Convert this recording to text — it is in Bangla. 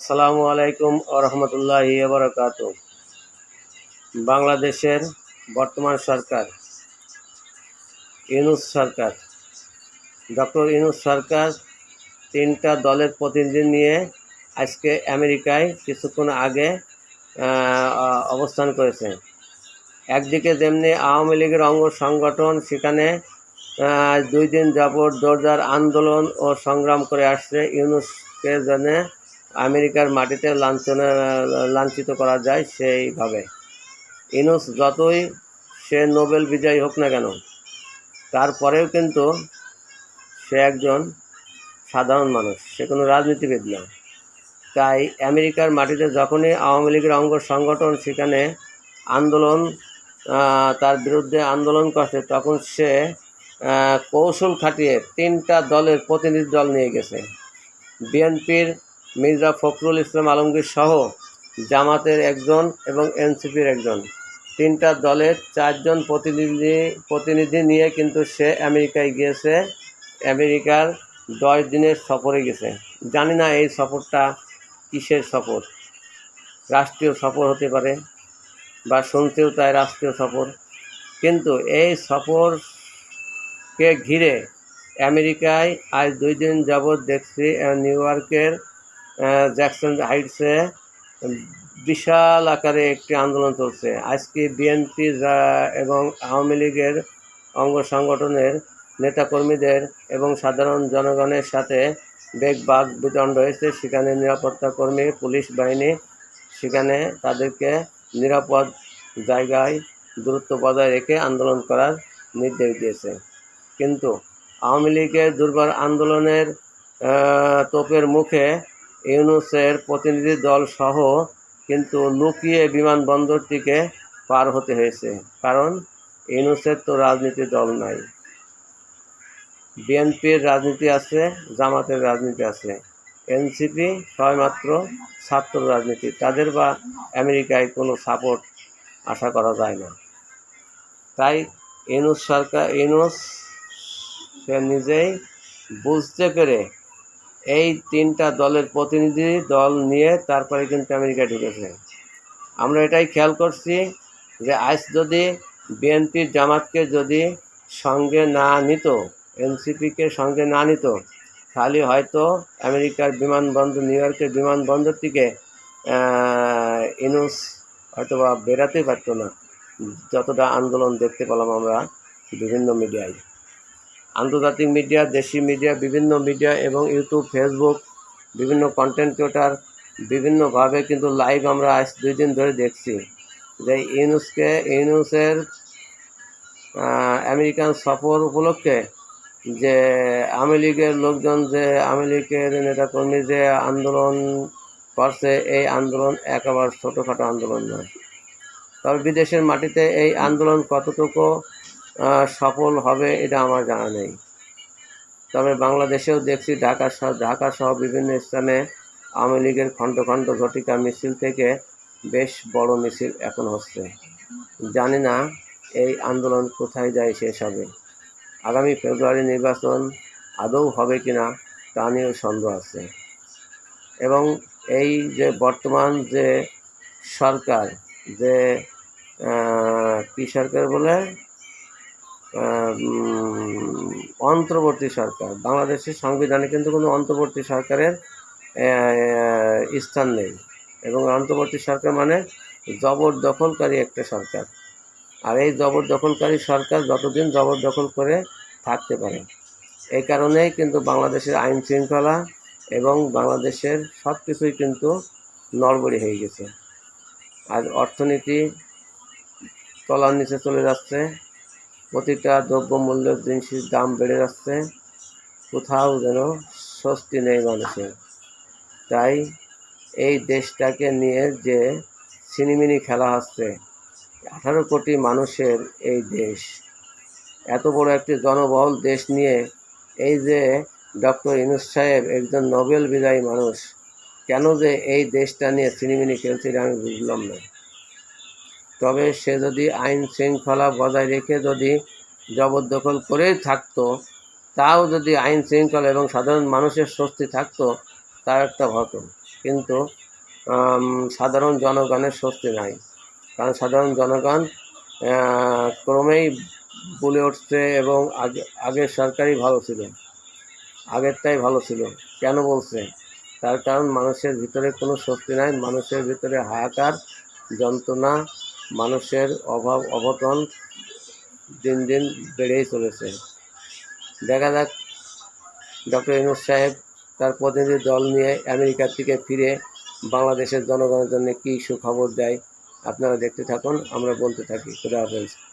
আসসালামু আলাইকুম রহমতুল্লাহি বরকাত বাংলাদেশের বর্তমান সরকার, ইউনুস সরকার, ডক্টর ইউনুস সরকার তিনটা দলের প্রতিনিধি নিয়ে আজকে আমেরিকায় কিছুক্ষণ আগে অবস্থান করেছে একদিকে যেমনি আওয়ামী লীগের অঙ্গ সংগঠন সেখানে দুই দিন যাবৎ জোরদার আন্দোলন ও সংগ্রাম করে আসছে, ইউনুসকে যেন আমেরিকার মাটিতে লাঞ্ছনা, লাঞ্ছিত করা যায় সেইভাবে। ইউনুস যতই সে নোবেল বিজয়ী হোক না কেন, তারপরেও কিন্তু সে একজন সাধারণ মানুষ, সে কোনো রাজনীতিবিদ না। তাই আমেরিকার মাটিতে যখনই আওয়ামী লীগের অঙ্গ সংগঠন সেখানে আন্দোলন তার বিরুদ্ধে আন্দোলন করছে, তখন সে কৌশল খাটিয়ে তিনটা দলের প্রতিনিধি দল নিয়ে গেছে। বিএনপির মির্জা ফখরুল ইসলাম আলমগীর সহ জামাতের একজন এবং এনসিপির একজন। তিনটা দলের চারজন প্রতিনিধি প্রতিনিধি নিয়ে কিন্তু সে আমেরিকায় গিয়েছে। আমেরিকার দশ দিনের সফরে গেছে। জানি না এই সফরটা কিসের সফর। রাষ্ট্রীয় সফর হতে পারে বা শুনতেও তাই রাষ্ট্রীয় সফর। কিন্তু এই সফরকে ঘিরে আমেরিকায় আজ দুই দিন যাবৎ দেখছি নিউ ইয়র্কের জ্যাকসন হাইটসে বিশাল আকারে একটি আন্দোলন চলছে। আজকে বিএনপি এবং আওয়ামী লীগের অঙ্গ সংগঠনের নেতাকর্মীদের এবং সাধারণ জনগণের সাথে বেগ বাগ বিদণ্ড হয়েছে। সেখানে নিরাপত্তা কর্মী, পুলিশ বাহিনী, সেখানে তাদেরকে নিরাপদ জায়গায় দূরত্ব বজায় রেখে আন্দোলন করার নির্দেশ দিয়েছে। কিন্তু আওয়ামী লীগের দুর্বার আন্দোলনের তোপের মুখে ইউনুসের প্রতিনিধি দল সহ কিন্তু লুকিয়ে বিমানবন্দরটিকে পার হতে হয়েছে, কারণ ইউনুসের তো রাজনীতি দল নাই। বিএনপির রাজনীতি আছে, জামাতের রাজনীতি আছে। এনসিপি সবেমাত্র ছাত্র রাজনীতি, তাদের বা আমেরিকায় কোনো সাপোর্ট আশা করা যায় না। তাই ইউনুস সরকার, ইউনুস সে নিজেই বুঝতে পেরে এই তিনটা দলের প্রতিনিধি দল নিয়ে তারপরে কিন্তু আমেরিকায় ঢুকেছে। আমরা এটাই খেয়াল করছি যে আজ যদি বিএনপির জামাতকে যদি সঙ্গে না নিত, এনসিপিকে সঙ্গে না নিত, তাহলে হয়তো আমেরিকার বিমানবন্দর, নিউ ইয়র্কের বিমানবন্দর থেকে ইনুস হয়তো বা বেরাতে পারতো না। যতটা আন্দোলন দেখতে পেলাম আমরা বিভিন্ন মিডিয়ায়। আন্তর্জাতিক মিডিয়া, দেশি মিডিয়া, বিভিন্ন মিডিয়া এবং ইউটিউব, ফেসবুক, বিভিন্ন কন্টেন্ট ক্রিয়েটার বিভিন্নভাবে কিন্তু লাইভ আমরা আজ দুই দিন ধরে দেখছি। যে ইউনুসকে, ইউনুসের আমেরিকান সফর উপলক্ষে যে আওয়ামী লীগের লোকজন, যে আওয়ামী লীগের নেতাকর্মী যে আন্দোলন করছে, এই আন্দোলন একেবারে ছোটোখাটো আন্দোলন নয়। তবে বিদেশের মাটিতে এই আন্দোলন কতটুকু সফল হবে এটা আমার জানা নেই। তবে বাংলাদেশেও দেখছি ঢাকা ঢাকা সহ বিভিন্ন স্থানে আওয়ামী লীগের খণ্ড খণ্ড ঘটিকা মিছিল থেকে বেশ বড় মিছিল এখন হচ্ছে। জানি না এই আন্দোলন কোথায় যায় শেষ হবে। আগামী ফেব্রুয়ারি নির্বাচন আদৌ হবে কি না তা নিয়েও সন্দেহ আছে। এবং এই যে বর্তমান যে সরকার, যে কী সরকার বলে? অন্তর্বর্তী সরকার। বাংলাদেশের সংবিধানে কিন্তু কোনো অন্তর্বর্তী সরকারের স্থান নেই। এবং অন্তর্বর্তী সরকার মানে জবরদখলকারী একটা সরকার। আর এই জবরদখলকারী সরকার যতদিন জবরদখল করে থাকতে পারে, এই কারণেই কিন্তু বাংলাদেশের আইন শৃঙ্খলা এবং বাংলাদেশের সব কিছুই কিন্তু নড়বড়ি হয়ে গেছে। আর অর্থনীতি তলার নিচে চলে যাচ্ছে। প্রতিটা দ্রব্যমূল্যের জিনিসের দাম বেড়ে যাচ্ছে। কোথাও যেন স্বস্তি নেই মানুষের। তাই এই দেশটাকে নিয়ে যে সিনিমিনি খেলা হচ্ছে, আঠারো কোটি মানুষের এই দেশ। এত বড় একটি জনবহুল দেশ নিয়ে এই যে ডক্টর ইনুস সাহেব একজন নোবেল বিজয়ী মানুষ, কেন যে এই দেশটা নিয়ে সিনিমিনি খেলছে আমি বুঝলাম না। তবে সে যদি আইন শৃঙ্খলা বজায় রেখে যদি জবরদখল করেই থাকতো, তাও যদি আইন শৃঙ্খলা এবং সাধারণ মানুষের স্বস্তি থাকতো, তার একটা হতো কিন্তু সাধারণ জনগণের স্বস্তি নাই। কারণ সাধারণ জনগণ ক্রমেই বলে উঠছে এবং আগে আগের সরকারই ভালো ছিল। আগেরটাই ভালো ছিল। কেন বলছে? তার কারণ মানুষের ভিতরে কোনো স্বস্তি নাই। মানুষের ভিতরে হাহাকার, যন্ত্রণা মানুষের অভাব অবটন দিন দিন বেড়েই চলেছে। দেখা যাক, ডক্টর ইনুস সাহেব তার প্রতিনিধি দল নিয়ে আমেরিকার থেকে ফিরে বাংলাদেশের জনগণের জন্য কী সুখবর দেয়, আপনারা দেখতে থাকুন, আমরা বলতে থাকি। খুদা হাফেজ।